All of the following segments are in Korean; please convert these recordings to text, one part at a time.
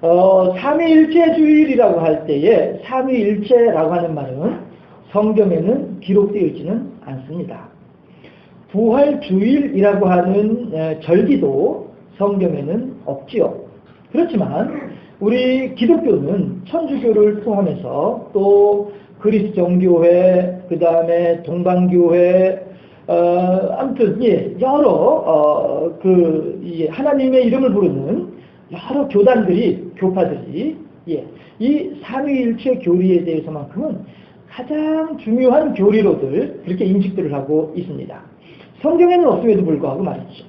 어, 삼위일체주일이라고 할 때에 삼위일체라고 하는 말은 성경에는 기록되어 있지는 않습니다. 부활주일이라고 하는 절기도 성경에는 없지요. 그렇지만 우리 기독교는 천주교를 포함해서 또 그리스 정교회, 그 다음에 동방교회, 어, 아무튼 예, 여러 어, 그 예, 하나님의 이름을 부르는 여러 교단들이 교파들이 예, 이 삼위일체 교리에 대해서만큼은 가장 중요한 교리로들 그렇게 인식들을 하고 있습니다. 성경에는 없음에도 불구하고 말이죠.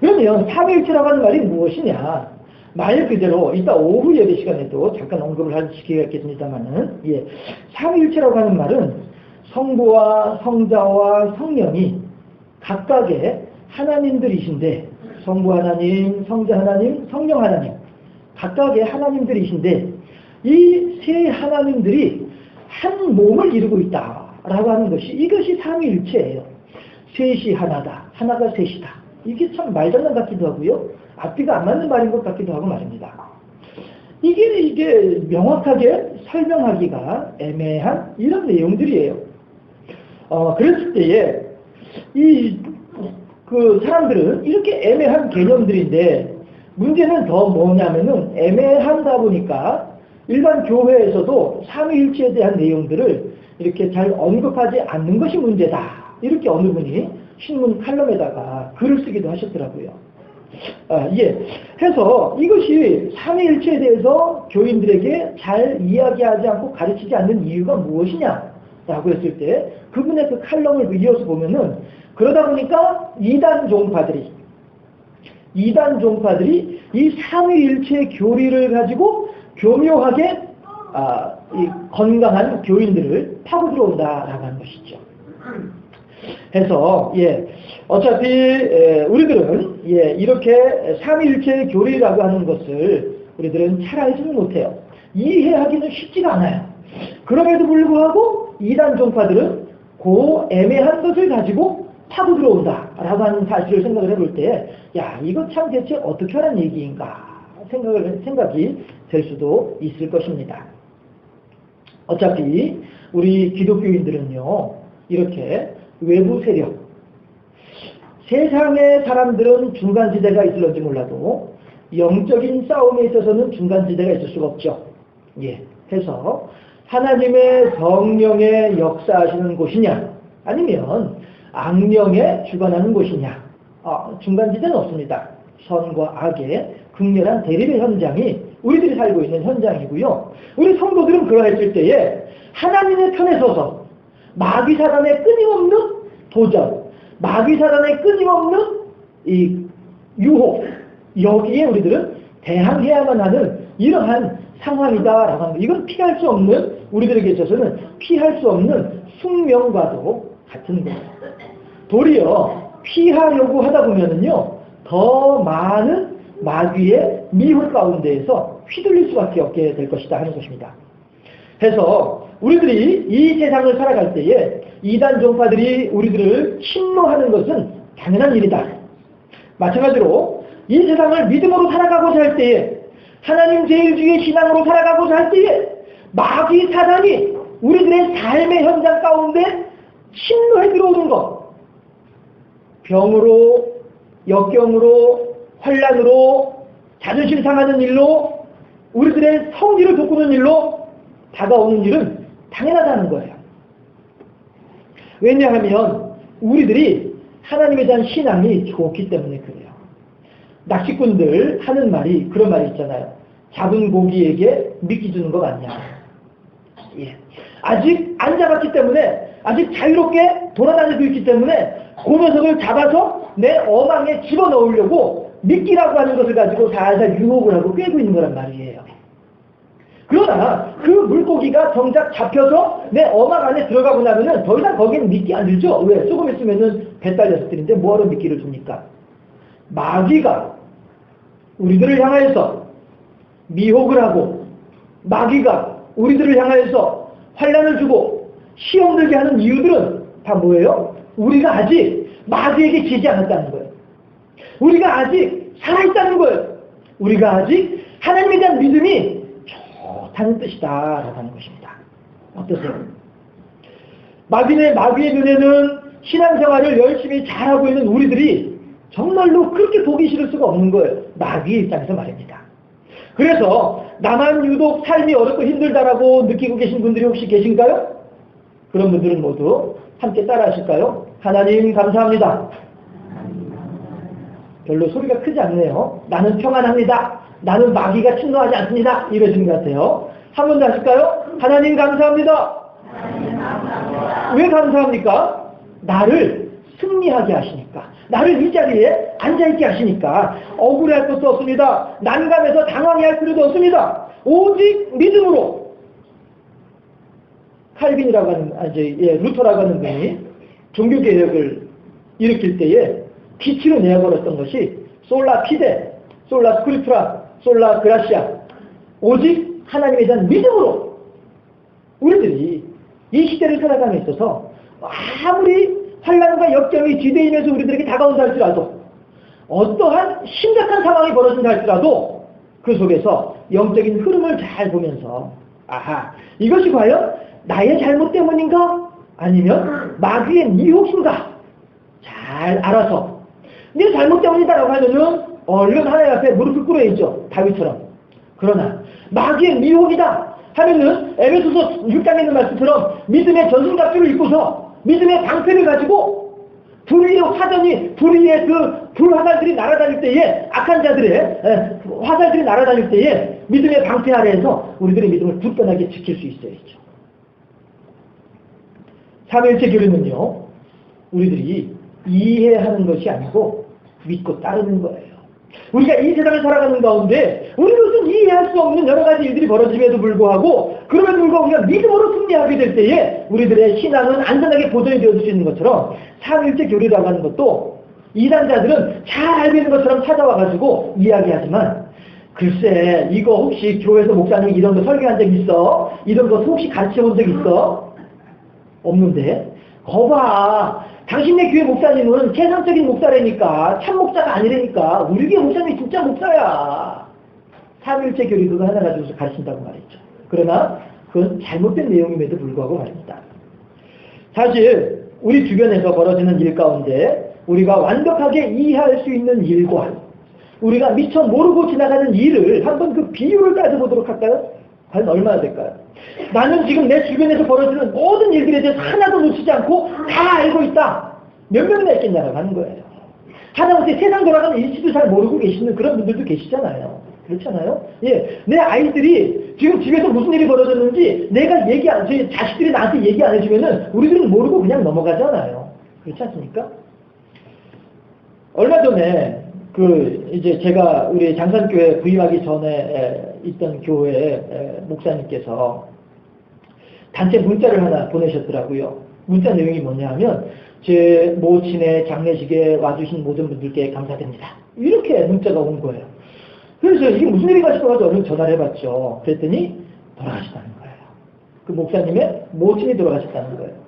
그러면 삼위일체라고 하는 말이 무엇이냐? 말 그대로 이따 오후 예배 시간에도 잠깐 언급을 할 기회가 있겠습니다만은 예, 삼위일체라고 하는 말은 성부와 성자와 성령이 각각의 하나님들이신데 성부 하나님, 성자 하나님, 성령 하나님 각각의 하나님들이신데 이 세 하나님들이 한 몸을 이루고 있다라고 하는 것이 이것이 삼위일체예요. 셋이 하나다. 하나가 셋이다. 이게 참 말장난 같기도 하고요. 앞뒤가 안 맞는 말인 것 같기도 하고 말입니다. 이게 이게 명확하게 설명하기가 애매한 이런 내용들이에요. 어, 그랬을 때에 이 그 사람들은 이렇게 애매한 개념들인데 문제는 더 뭐냐면은 애매하다 보니까 일반 교회에서도 삼위일체에 대한 내용들을 이렇게 잘 언급하지 않는 것이 문제다. 이렇게 어느 분이 신문 칼럼에다가 글을 쓰기도 하셨더라고요. 아, 예. 해서 이것이 삼위일체에 대해서 교인들에게 잘 이야기하지 않고 가르치지 않는 이유가 무엇이냐 라고 했을 때 그분의 그 칼럼을 이어서 보면은 그러다 보니까 이단 종파들이 이단 종파들이 이 삼위일체 교리를 가지고 교묘하게 아, 건강한 교인들을 파고 들어온다라고 하는 것이죠. 해서 예 어차피 에, 우리들은 예 이렇게 삼위일체 교리라고 하는 것을 우리들은 잘 알지는 못해요. 이해하기는 쉽지가 않아요. 그럼에도 불구하고 이단 종파들은 그 애매한 것을 가지고 파고 들어온다라고 하는 사실을 생각을 해볼 때, 야 이거 참 대체 어떻게 하는 얘기인가 생각을 생각이 될 수도 있을 것입니다. 어차피 우리 기독교인들은요 이렇게 외부 세력 세상의 사람들은 중간지대가 있을런지 몰라도 영적인 싸움에 있어서는 중간지대가 있을 수가 없죠. 예. 해서 하나님의 성령의 역사하시는 곳이냐 아니면 악령에 주관하는 곳이냐 어, 중간지대는 없습니다. 선과 악의 극렬한 대립의 현장이 우리들이 살고 있는 현장이고요. 우리 성도들은 그러했을 때에 하나님의 편에 서서 마귀 사단의 끊임없는 도전, 마귀 사단의 끊임없는 이 유혹, 여기에 우리들은 대항해야만 하는 이러한 상황이다라고 하는 이건 피할 수 없는 우리들에게 있어서는 피할 수 없는 숙명과도 같은 거예요. 도리어 피하려고 하다 보면은요 더 많은 마귀의 미혹 가운데에서 휘둘릴 수밖에 없게 될 것이다 하는 것입니다. 해서 우리들이 이 세상을 살아갈 때에 이단 종파들이 우리들을 침노하는 것은 당연한 일이다. 마찬가지로 이 세상을 믿음으로 살아가고자 할 때에 하나님 제일주의 신앙으로 살아가고자 할 때에 마귀 사단이 우리들의 삶의 현장 가운데 침노해 들어오는 것 병으로 역경으로 환란으로 자존심 상하는 일로 우리들의 성질을 돋구는 일로 다가오는 일은 당연하다는 거예요. 왜냐하면 우리들이 하나님에 대한 신앙이 좋기 때문에 그래요. 낚시꾼들 하는 말이 그런 말이 있잖아요. 잡은 고기에게 미끼 주는 거 맞냐. 예. 아직 안 잡았기 때문에 아직 자유롭게 돌아다니고 있기 때문에 그 녀석을 잡아서 내 어망에 집어넣으려고 미끼라고 하는 것을 가지고 살살 유혹을 하고 꿰고 있는 거란 말이에요. 그러나 그 물고기가 정작 잡혀서 내 어망 안에 들어가고 나면은 더 이상 거기는 미끼 안 들죠? 왜? 조금 있으면은 배달 녀석들인데 뭐하러 미끼를 줍니까? 마귀가 우리들을 향하여서 미혹을 하고 마귀가 우리들을 향하여서 환란을 주고 시험 들게 하는 이유들은 다 뭐예요? 우리가 아직 마귀에게 지지 않았다는 거예요. 우리가 아직 살아있다는 거예요. 우리가 아직 하나님에 대한 믿음이 좋다는 뜻이다라고 하는 것입니다. 어떠세요? 마귀의 마귀의 눈에는 신앙생활을 열심히 잘하고 있는 우리들이 정말로 그렇게 보기 싫을 수가 없는 거예요. 마귀의 입장에서 말입니다. 그래서 나만 유독 삶이 어렵고 힘들다라고 느끼고 계신 분들이 혹시 계신가요? 그런 분들은 모두 함께 따라 하실까요? 하나님 감사합니다. 별로 소리가 크지 않네요. 나는 평안합니다. 나는 마귀가 침노하지 않습니다. 이러시는 것 같아요. 한 번 더 하실까요? 하나님 감사합니다. 왜 감사합니까? 나를 승리하게 하시니까. 나를 이 자리에 앉아있게 하시니까 억울할 것도 없습니다. 난감해서 당황해 할 필요도 없습니다. 오직 믿음으로 칼빈이라고 하는, 아, 저, 예, 루터라고 하는 분이 종교개혁을 일으킬 때에 기치로 내어버렸던 것이 솔라 피데, 솔라 스크리프라, 솔라 그라시아. 오직 하나님에 대한 믿음으로 우리들이 이 시대를 살아감에 있어서 아무리 환란과 역경이 뒤대이면서 우리들에게 다가온다 할지라도 어떠한 심각한 상황이 벌어진다 할지라도 그 속에서 영적인 흐름을 잘 보면서 아하 이것이 과연 나의 잘못 때문인가 아니면 마귀의 미혹인가? 잘 알아서. 네 잘못 때문이다라고 하면은 얼른 하나님 앞에 무릎을 꿇어야죠 다윗처럼. 그러나 마귀의 미혹이다 하면은 에베소서 6장에 있는 말씀처럼 믿음의 전승갑주를 입고서 믿음의 방패를 가지고 불의의 화전이 불의의 그 불화살들이 날아다닐 때에 악한 자들의 에, 화살들이 날아다닐 때에 믿음의 방패 아래에서 우리들의 믿음을 굳건하게 지킬 수 있어야죠. 삼일째 교류는요 우리들이 이해하는 것이 아니고 믿고 따르는 거예요. 우리가 이 세상을 살아가는 가운데 우리로서는 이해할 수 없는 여러 가지 일들이 벌어짐에도 불구하고 그럼에도 불구하고 우리가 믿음으로 승리하게 될 때에 우리들의 신앙은 안전하게 보존이 되어질 수 있는 것처럼 삼일째 교리라고 하는 것도 이단자들은 잘 알고 있는 것처럼 찾아와가지고 이야기하지만 글쎄 이거 혹시 교회에서 목사님 이런 거 설교한 적 있어? 이런 거 혹시 가르쳐 본 적 있어? 없는데? 거봐. 당신네 교회 목사님은 세상적인 목사라니까 참 목사가 아니라니까 우리 교회 목사님이 진짜 목사야. 삼일째 교리 그거 하나 가지고서 가르친다고 말했죠. 그러나 그건 잘못된 내용임에도 불구하고 말입니다. 사실 우리 주변에서 벌어지는 일 가운데 우리가 완벽하게 이해할 수 있는 일과 우리가 미처 모르고 지나가는 일을 한번 그 비율을 따져보도록 할까요? 과연 얼마나 될까요? 나는 지금 내 주변에서 벌어지는 모든 일들에 대해서 하나도 놓치지 않고 다 알고 있다. 몇 명이나 있겠냐라고 하는 거예요. 하다못해 세상 돌아가는 일치도 잘 모르고 계시는 그런 분들도 계시잖아요. 그렇잖아요? 예. 내 아이들이 지금 집에서 무슨 일이 벌어졌는지 내가 얘기 안, 제 자식들이 나한테 얘기 안 해주면은 우리들은 모르고 그냥 넘어가잖아요. 그렇지 않습니까? 얼마 전에 그 이제 제가 우리 장산교회 부임하기 전에 있던 교회 목사님께서 단체 문자를 하나 보내셨더라고요. 문자 내용이 뭐냐 하면 제 모친의 장례식에 와주신 모든 분들께 감사드립니다. 이렇게 문자가 온 거예요. 그래서 이게 무슨 일인가 싶어서 얼른 전화를 해봤죠. 그랬더니 돌아가셨다는 거예요. 그 목사님의 모친이 돌아가셨다는 거예요.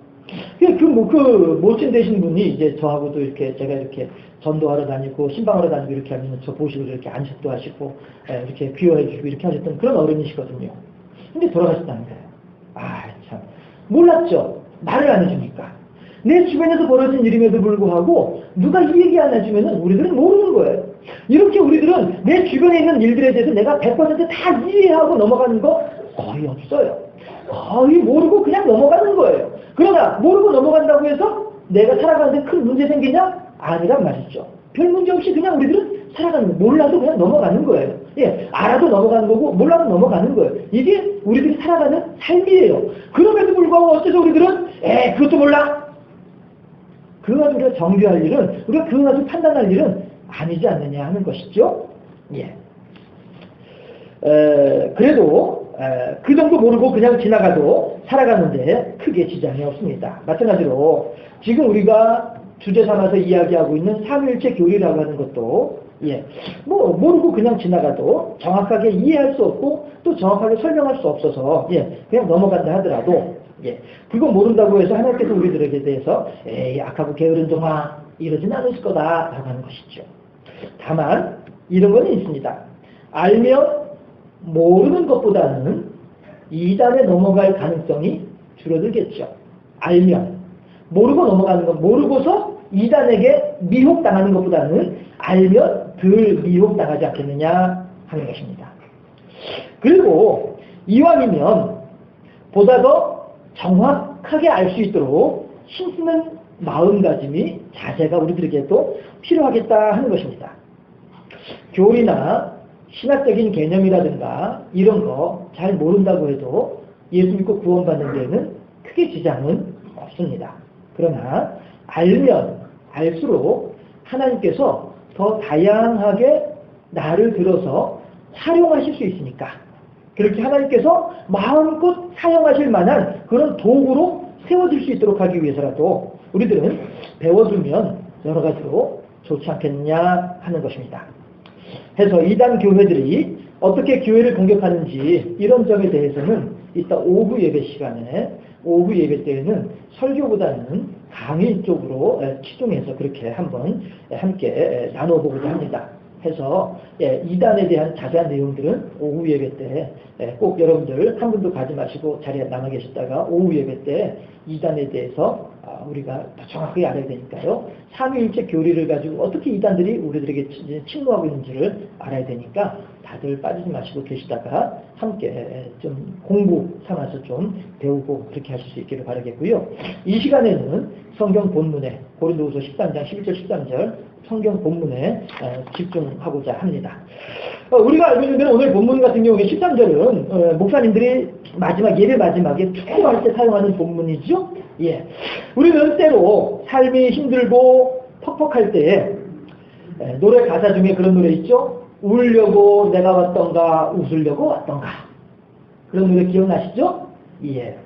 그, 그, 그 모친 되신 분이 이제 저하고도 이렇게 제가 이렇게 전도하러 다니고 신방하러 다니고 이렇게 하면 저 보시고 이렇게 안식도 하시고 이렇게 귀여해 주시고 이렇게 하셨던 그런 어른이시거든요. 근데 돌아가셨다는 거예요. 아, 참. 몰랐죠. 말을 안 해주니까. 내 주변에서 벌어진 일임에도 불구하고 누가 이 얘기 안 해주면 우리들은 모르는 거예요. 이렇게 우리들은 내 주변에 있는 일들에 대해서 내가 100%다 이해하고 넘어가는 거 거의 없어요. 거의 모르고 그냥 넘어가는 거예요. 그러나 모르고 넘어간다고 해서 내가 살아가는데 큰 문제 생기냐? 아니란 말이죠. 별 문제 없이 그냥 우리들은 살아가는 거 몰라도 그냥 넘어가는 거예요. 예, 알아도 넘어가는 거고 몰라도 넘어가는 거예요. 이게 우리들이 살아가는 삶이에요. 그럼에도 불구하고 어째서 우리들은 에 그것도 몰라? 그거 가지고 우리가 정죄할 일은 우리가 그거 가지고 판단할 일은 아니지 않느냐 하는 것이죠. 예. 에, 그래도 에, 그 정도 모르고 그냥 지나가도 살아가는데 크게 지장이 없습니다. 마찬가지로 지금 우리가 주제 삼아서 이야기하고 있는 삼일체 교리라고 하는 것도 예, 뭐 모르고 그냥 지나가도 정확하게 이해할 수 없고 또 정확하게 설명할 수 없어서 예, 그냥 넘어간다 하더라도 예, 그거 모른다고 해서 하나님께서 우리들에게 대해서 에이 악하고 게으른 종아 이러진 않으실 거다라고 하는 것이죠. 다만 이런 건 있습니다. 알면 모르는 것보다는 이단에 넘어갈 가능성이 줄어들겠죠. 알면 모르고 넘어가는 것 모르고서 이단에게 미혹당하는 것보다는 알면 덜 미혹당하지 않겠느냐 하는 것입니다. 그리고 이왕이면 보다 더 정확하게 알 수 있도록 힘쓰는 마음가짐이 자세가 우리들에게도 필요하겠다 하는 것입니다. 교리나 신학적인 개념이라든가 이런 거 잘 모른다고 해도 예수 믿고 구원받는 데는 크게 지장은 없습니다. 그러나 알면 알수록 하나님께서 더 다양하게 나를 들어서 활용하실 수 있으니까 그렇게 하나님께서 마음껏 사용하실 만한 그런 도구로 세워질 수 있도록 하기 위해서라도 우리들은 배워두면 여러 가지로 좋지 않겠느냐 하는 것입니다. 해서 이단 교회들이 어떻게 교회를 공격하는지 이런 점에 대해서는 이따 오후 예배 시간에 오후 예배 때에는 설교보다는 강의 쪽으로 치중해서 그렇게 한번 함께 나눠보고자 합니다. 해서 예, 이단에 대한 자세한 내용들은 오후 예배 때 꼭 여러분들 한 분도 가지 마시고 자리에 남아 계셨다가 오후 예배 때 이단에 대해서 아, 우리가 더 정확하게 알아야 되니까요. 삼위일체 교리를 가지고 어떻게 이단들이 우리들에게 침노하고 있는지를 알아야 되니까 다들 빠지지 마시고 계시다가 함께 좀 공부 삼아서 좀 배우고 그렇게 하실 수 있기를 바라겠고요. 이 시간에는 성경 본문에 고린도후서 13장 11절 13절 성경 본문에 어, 집중하고자 합니다. 어, 우리가 알고 있는 대로 오늘 본문 같은 경우에 13절은 어, 목사님들이 마지막 예배 마지막에 축구할 때 사용하는 본문이죠. 예, 우리는 때로 삶이 힘들고 퍽퍽할 때 노래 가사 중에 그런 노래 있죠. 울려고 내가 왔던가 웃으려고 왔던가 그런 노래 기억나시죠? 예.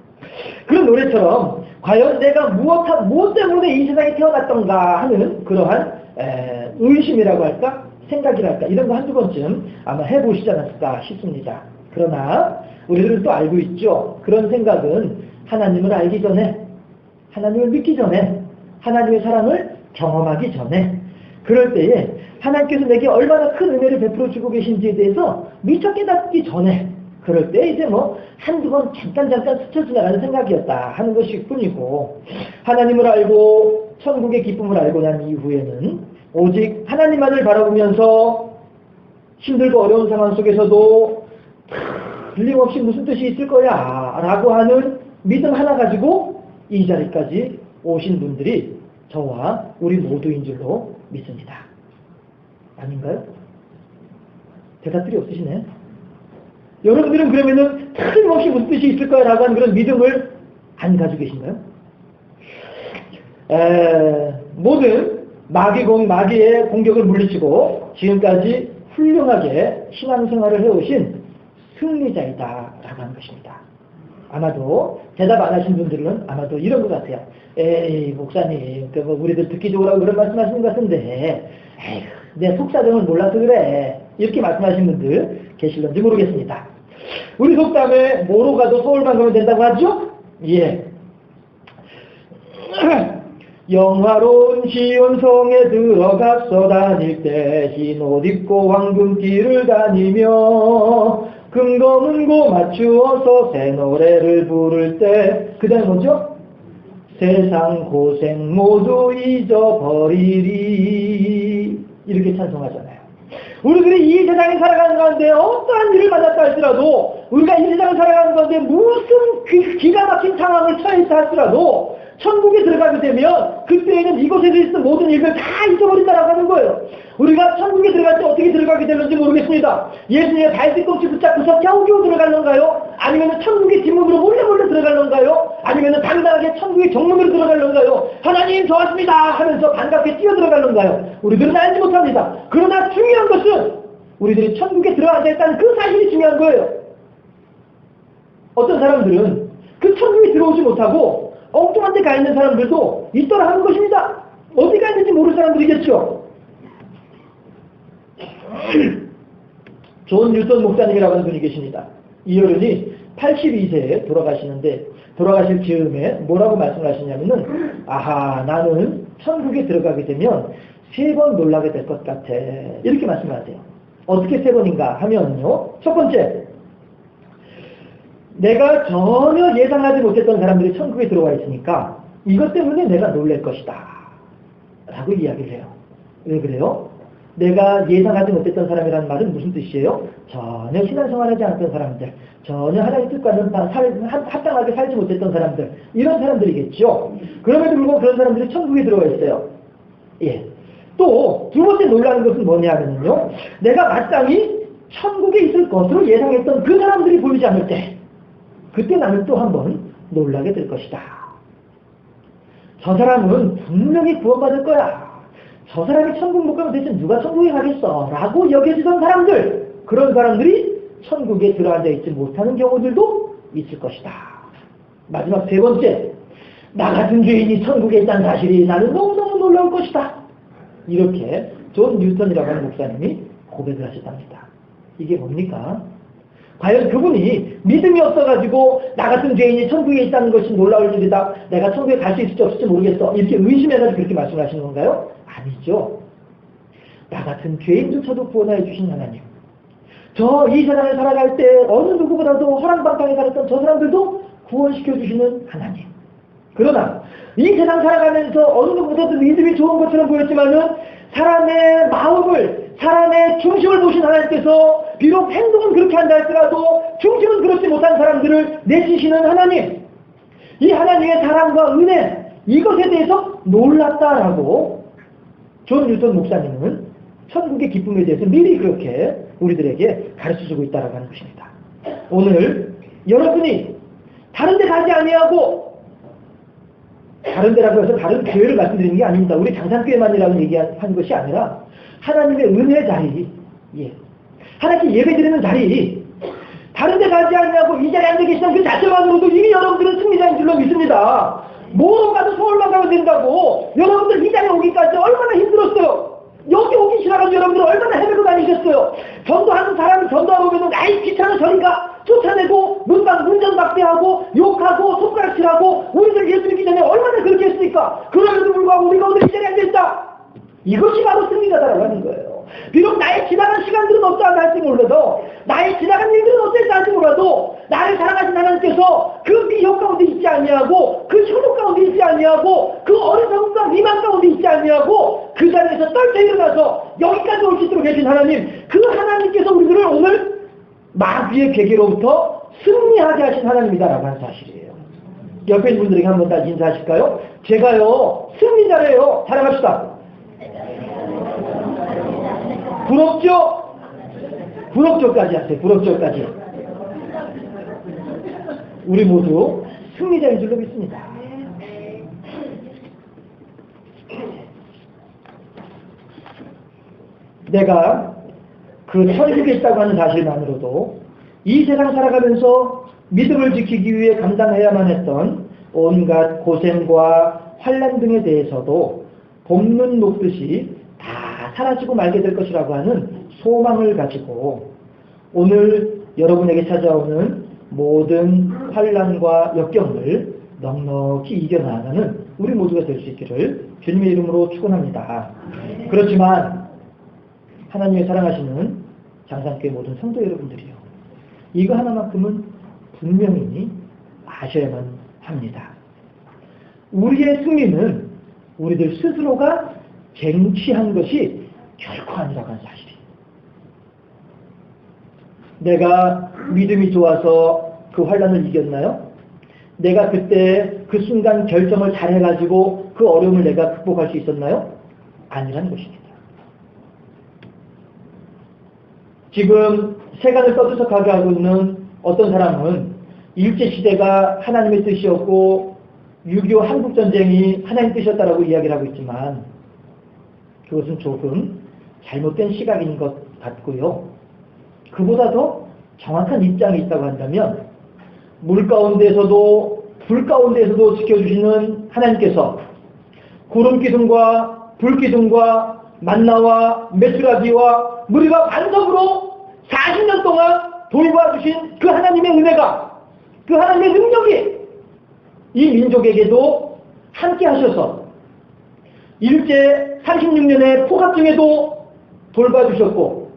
그런 노래처럼 과연 내가 무엇, 무엇 때문에 이 세상에 태어났던가 하는 그러한 에, 의심이라고 할까? 생각이랄까? 이런 거 한두 번쯤 아마 해보시지 않았을까 싶습니다. 그러나 우리들은 또 알고 있죠. 그런 생각은 하나님을 알기 전에, 하나님을 믿기 전에, 하나님의 사랑을 경험하기 전에, 그럴 때에 하나님께서 내게 얼마나 큰 은혜를 베풀어 주고 계신지에 대해서 미처 깨닫기 전에 그럴 때 이제 뭐 한두 번 잠깐 잠깐 스쳐 지나가는 생각이었다 하는 것일 뿐이고 하나님을 알고 천국의 기쁨을 알고 난 이후에는 오직 하나님만을 바라보면서 힘들고 어려운 상황 속에서도 틀림없이 무슨 뜻이 있을 거야 라고 하는 믿음 하나 가지고 이 자리까지 오신 분들이 저와 우리 모두인 줄로 믿습니다. 아닌가요? 대답들이 없으시네. 여러분들은 그러면은 틀림없이 무슨 뜻이 있을 거라고 하는 그런 믿음을 안 가지고 계신가요? 에, 모든 마귀공, 마귀의 공격을 물리치고 지금까지 훌륭하게 신앙생활을 해오신 승리자이다라고 하는 것입니다. 아마도 대답 안 하신 분들은 아마도 이런 것 같아요. 에이 목사님, 그뭐 우리들 듣기 좋으라고 그런 말씀하시는 것 같은데, 에휴, 내 속사정을 몰라서 그래. 이렇게 말씀하신 분들 계실런지 모르겠습니다. 우리 속담에 뭐로 가도 서울만 가면 된다고 하죠? 예. 영화로운 시온성에 들어가서 다닐 때 흰 옷 입고 황금길을 다니며 금검은 고 맞추어서 새 노래를 부를 때 그 다음에 뭐죠? 세상 고생 모두 잊어버리리 이렇게 찬송하잖아요. 우리들이 이 세상에 살아가는 가운데 어떠한 일을 맞았다 할지라도 우리가 이 세상을 살아가는 가운데 무슨 그 기가 막힌 상황을 처해있다 할지라도 천국에 들어가게 되면 그때에는 이곳에서 있었던 모든 일을 다 잊어버린다라고 하는 거예요. 우리가 천국에 들어갈 때 어떻게 들어가게 되는지 모르겠습니다. 예수님의 발뒤꿈치 붙잡고서 겨우겨우 들어갈런가요? 아니면 천국의 뒷문으로 몰래 몰래 들어갈런가요? 아니면 당당하게 천국의 정문으로 들어갈런가요? 하나님 좋았습니다 하면서 반갑게 뛰어 들어갈런가요? 우리들은 알지 못합니다. 그러나 중요한 것은 우리들이 천국에 들어가야 했다는 그 사실이 중요한 거예요. 어떤 사람들은 그 천국에 들어오지 못하고 엉뚱한 데 가 있는 사람들도 있더라 하는 것입니다. 어디 가 있는지 모르는 사람들이겠죠. 존 뉴턴 목사님이라고 하는 분이 계십니다. 이 어른이 82세에 돌아가시는데 돌아가실 즈음에 뭐라고 말씀하시냐면은 아하 나는 천국에 들어가게 되면 세 번 놀라게 될 것 같아 이렇게 말씀하세요. 어떻게 세 번인가 하면요. 첫 번째, 내가 전혀 예상하지 못했던 사람들이 천국에 들어와 있으니까 이것 때문에 내가 놀랄 것이다. 라고 이야기를 해요. 왜 그래요? 내가 예상하지 못했던 사람이라는 말은 무슨 뜻이에요? 전혀 신앙생활하지 않았던 사람들, 전혀 하나님 뜻과는 합당하게 살지 못했던 사람들, 이런 사람들이겠죠. 그럼에도 불구하고 그런 사람들이 천국에 들어와 있어요. 예. 또, 두 번째 놀라는 것은 뭐냐면요. 내가 마땅히 천국에 있을 것으로 예상했던 그 사람들이 보이지 않을 때, 그때 나는 또 한 번 놀라게 될 것이다. 저 사람은 분명히 구원받을 거야. 저 사람이 천국 못 가면 대체 누가 천국에 가겠어? 라고 여겨지던 사람들, 그런 사람들이 천국에 들어앉아 있지 못하는 경우들도 있을 것이다. 마지막 세 번째, 나 같은 죄인이 천국에 있다는 사실이 나는 너무너무 놀라울 것이다. 이렇게 존 뉴턴이라고 하는 목사님이 고백을 하셨답니다. 이게 뭡니까? 과연 그분이 믿음이 없어가지고 나 같은 죄인이 천국에 있다는 것이 놀라울 일이다. 내가 천국에 갈 수 있을지 없을지 모르겠어. 이렇게 의심해가지고 그렇게 말씀하시는 건가요? 아니죠. 나 같은 죄인조차도 구원하여 주신 하나님. 저 이 세상을 살아갈 때 어느 누구보다도 허랑방탕에 살았던 저 사람들도 구원시켜 주시는 하나님. 그러나 이 세상 살아가면서 어느 누구보다도 믿음이 좋은 것처럼 보였지만은 사람의 마음을 사람의 중심을 보신 하나님께서 비록 행동은 그렇게 한다 할지라도 중심은 그렇지 못한 사람들을 내주시는 하나님 이 하나님의 사랑과 은혜 이것에 대해서 놀랐다라고 존 뉴턴 목사님은 천국의 기쁨에 대해서 미리 그렇게 우리들에게 가르쳐주고 있다라고 하는 것입니다. 오늘 여러분이 다른 데 가지 아니하고 다른 데라고 해서 다른 교회를 말씀드리는 게 아닙니다. 우리 장산교회만이라고 얘기한 것이 아니라 하나님의 은혜 자리, 예. 하나님께 예배 드리는 자리, 다른 데 가지 않냐고 이 자리에 앉아 계시는 그 자체만으로도 이미 여러분들은 승리자인 줄로 믿습니다. 뭐로 가도 서울만 가면 된다고 여러분들 이 자리에 오기까지 얼마나 힘들었어요. 여기 오기 싫어가지고 여러분들 얼마나 헤매고 다니셨어요. 전도하는 사람이 전도하러 오면 아이 귀찮아 저리가 쫓아내고 문방 문전박대하고 욕하고 손가락질하고 우리들 예수 믿기 전에 얼마나 그렇게 했으니까 그럼에도 불구하고 우리가 오늘 이 자리에 앉아있다. 이것이 바로 승리자다라고 하는 거예요. 비록 나의 지나간 시간들은 어떠하다 할지 몰라도 나의 지나간 일들은 어땠다 할지 몰라도 나를 사랑하신 하나님께서 그 미혹 가운데 있지 아니하고 그 효도 가운데 있지 아니하고 그 어리석음과 미만 가운데 있지 아니하고 그 자리에서 떨쳐 일어나서 여기까지 올 수 있도록 계신 하나님 그 하나님께서 우리들을 오늘 마귀의 괴계로부터 승리하게 하신 하나님이다라고 하는 사실이에요. 옆에 있는 분들에게 한번 다 인사하실까요? 제가요 승리자래요. 사랑합시다. 부럽죠? 부럽죠까지 하세요. 부럽죠까지. 우리 모두 승리자인 줄로 믿습니다. 내가 그 천국에 있다고 하는 사실만으로도 이 세상 살아가면서 믿음을 지키기 위해 감당해야만 했던 온갖 고생과 환란 등에 대해서도 봄눈 녹듯이 다 사라지고 말게 될 것이라고 하는 소망을 가지고 오늘 여러분에게 찾아오는 모든 환란과 역경을 넉넉히 이겨나가는 우리 모두가 될 수 있기를 주님의 이름으로 축원합니다. 그렇지만 하나님의 사랑하시는 장산교회 모든 성도 여러분들이요. 이거 하나만큼은 분명히 아셔야만 합니다. 우리의 승리는 우리들 스스로가 쟁취한 것이 결코 아니라고 하는 사실이에요. 내가 믿음이 좋아서 그 환란을 이겼나요? 내가 그때 그 순간 결정을 잘 해가지고 그 어려움을 내가 극복할 수 있었나요? 아니라는 것입니다. 지금 세간을 떠들썩하게 하고 있는 어떤 사람은 일제시대가 하나님의 뜻이었고 6.25 한국전쟁이 하나님 뜻이었다라고 이야기를 하고 있지만 그것은 조금 잘못된 시각인 것 같고요. 그보다 더 정확한 입장이 있다고 한다면 물 가운데서도 불 가운데서도 지켜주시는 하나님께서 구름 기둥과 불 기둥과 만나와 메추라기와 우리가 반석으로 40년 동안 돌봐주신 그 하나님의 은혜가 그 하나님의 능력이 이 민족에게도 함께 하셔서 일제 36년의 포갑 중에도 돌봐주셨고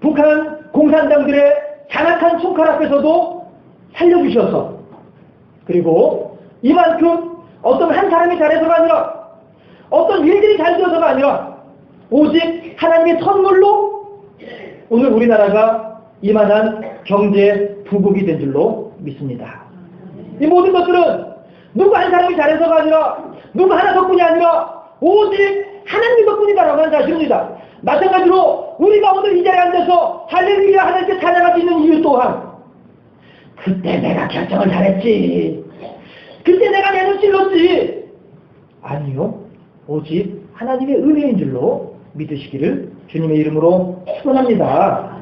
북한 공산당들의 잔악한 총칼 앞에서도 살려주셔서 그리고 이만큼 어떤 한 사람이 잘해서가 아니라 어떤 일들이 잘 되어서가 아니라 오직 하나님의 선물로 오늘 우리나라가 이만한 경제 부국이 된 줄로 믿습니다. 이 모든 것들은 누구 한 사람이 잘해서가 아니라 누구 하나 덕분이 아니라 오직 하나님 덕분이다라고 하는 사실입니다. 마찬가지로 우리가 오늘 이 자리에 앉아서 할렐루야 하나님께 찬양할 수 있는 이유 또한 그때 내가 결정을 잘했지. 그때 내가 내눈 찔렀지. 아니요. 오직 하나님의 은혜인 줄로 믿으시기를 주님의 이름으로 축원합니다.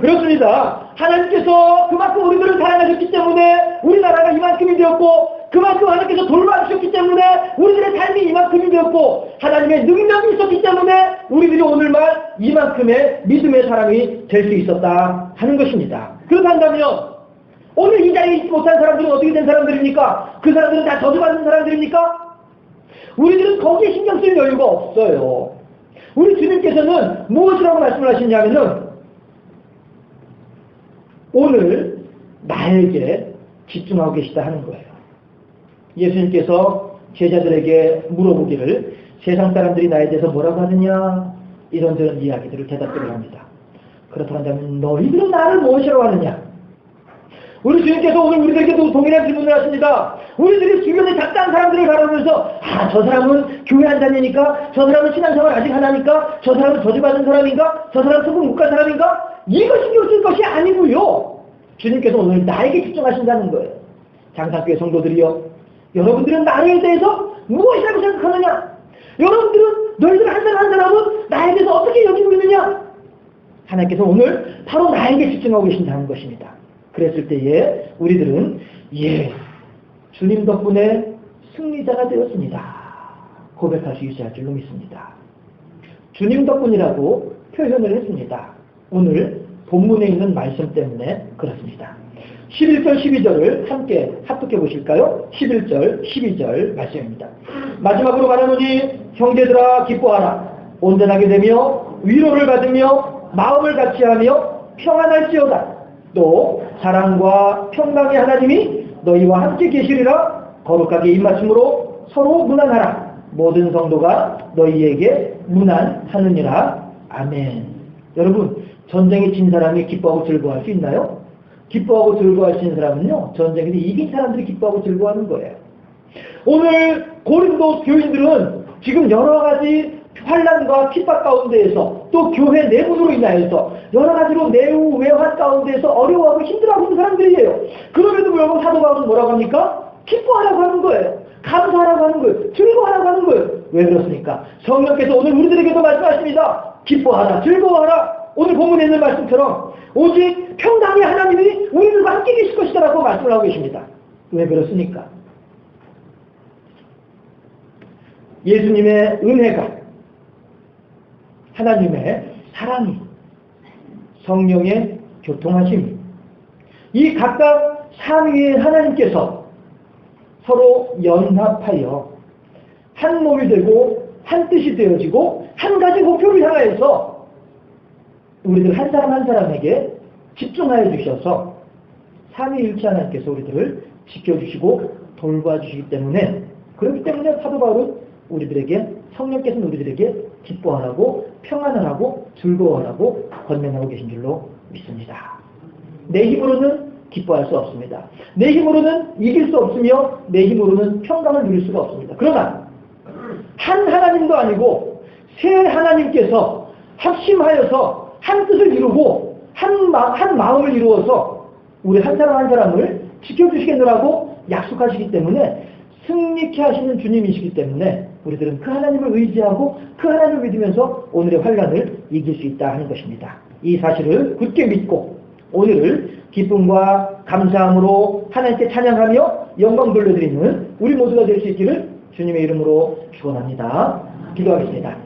그렇습니다. 하나님께서 그만큼 우리들을 사랑하셨기 때문에 우리나라가 이만큼이 되었고 그만큼 하나님께서 돌봐주셨기 때문에 우리들의 삶이 이만큼이 되었고 하나님의 능력이 있었기 때문에 우리들이 오늘만 이만큼의 믿음의 사람이 될 수 있었다 하는 것입니다. 그렇다면 오늘 이 자리에 있지 못한 사람들은 어떻게 된 사람들입니까? 그 사람들은 다 저주받는 사람들입니까? 우리들은 거기에 신경 쓸 여유가 없어요. 우리 주님께서는 무엇이라고 말씀을 하시냐면은 오늘 나에게 집중하고 계시다 하는 거예요. 예수님께서 제자들에게 물어보기를 세상 사람들이 나에 대해서 뭐라고 하느냐 이런저런 이야기들을 대답들을 합니다. 그렇다면 너희들은 나를 무엇이라고 하느냐? 우리 주님께서 오늘 우리들에게도 동일한 질문을 하십니다. 우리들이 주변에 작다한 사람들을 바라보면서 아 저 사람은 교회 안 다니니까 저 사람은 신앙생활 아직 안 하니까 저 사람은 저주받은 사람인가 저 사람은 소금 못간 사람인가 이거 신경 쓸 것이 아니고요. 주님께서 오늘 나에게 집중하신다는 거예요. 장사교회 성도들이요. 여러분들은 나에 대해서 무엇이라고 생각하느냐? 여러분들은 너희들 한 사람 한 사람은 나에 대해서 어떻게 여기고 있느냐? 하나님께서 오늘 바로 나에게 집중하고 계신다는 것입니다. 그랬을 때에 우리들은 예 주님 덕분에 승리자가 되었습니다. 고백할 수 있어야 할 줄로 믿습니다. 주님 덕분이라고 표현을 했습니다. 오늘 본문에 있는 말씀 때문에 그렇습니다. 11절 12절을 함께 합독해 보실까요? 11절 12절 말씀입니다. 마지막으로 말하노니 형제들아 기뻐하라 온전하게 되며 위로를 받으며 마음을 같이 하며 평안할지어다 또 사랑과 평강의 하나님이 너희와 함께 계시리라 거룩하게 입맞춤으로 서로 무난하라 모든 성도가 너희에게 무난하느니라 아멘 여러분 전쟁에 진 사람이 기뻐하고 즐거워할 수 있나요? 기뻐하고 있는 사람은요 전쟁에서 이긴 사람들이 기뻐하고 즐거워하는 거예요 오늘 고린도 교인들은 지금 여러 가지 환란과 핍박 가운데에서 또 교회 내분으로 인하여서 여러 가지로 내우 외환 가운데에서 어려워하고 힘들어하고 있는 사람들이에요. 그럼에도 불구하고 사도 바울은 뭐라고 합니까? 기뻐하라고 하는 거예요. 감사하라고 하는 거예요. 즐거워하라고 하는 거예요. 왜 그렇습니까? 성령께서 오늘 우리들에게도 말씀하십니다. 기뻐하라, 즐거워하라. 오늘 본문에 있는 말씀처럼 오직 평강의 하나님이 우리들과 함께 계실 것이다라고 말씀을 하고 계십니다. 왜 그렇습니까? 예수님의 은혜가 하나님의 사랑이 성령의 교통하심이 이 각각 삼위의 하나님께서 서로 연합하여 한 몸이 되고 한 뜻이 되어지고 한 가지 목표를 향하여서 우리들 한 사람 한 사람에게 집중하여 주셔서 삼위일체 하나님께서 우리들을 지켜주시고 돌봐주시기 때문에 그렇기 때문에 사도 바울은 우리들에게 성령께서는 우리들에게 기뻐하라고 평안을 하고 즐거워하라고 권면하고 계신 줄로 믿습니다. 내 힘으로는 기뻐할 수 없습니다. 내 힘으로는 이길 수 없으며 내 힘으로는 평강을 누릴 수가 없습니다. 그러나 한 하나님도 아니고 세 하나님께서 합심하여서 한 뜻을 이루고 한, 마, 한 마음을 이루어서 우리 한 사람 한 사람을 지켜주시겠노라고 약속하시기 때문에 승리케 하시는 주님이시기 때문에 우리들은 그 하나님을 의지하고 그 하나님을 믿으면서 오늘의 환란을 이길 수 있다 하는 것입니다. 이 사실을 굳게 믿고 오늘을 기쁨과 감사함으로 하나님께 찬양하며 영광 돌려드리는 우리 모두가 될 수 있기를 주님의 이름으로 축원합니다. 기도하겠습니다.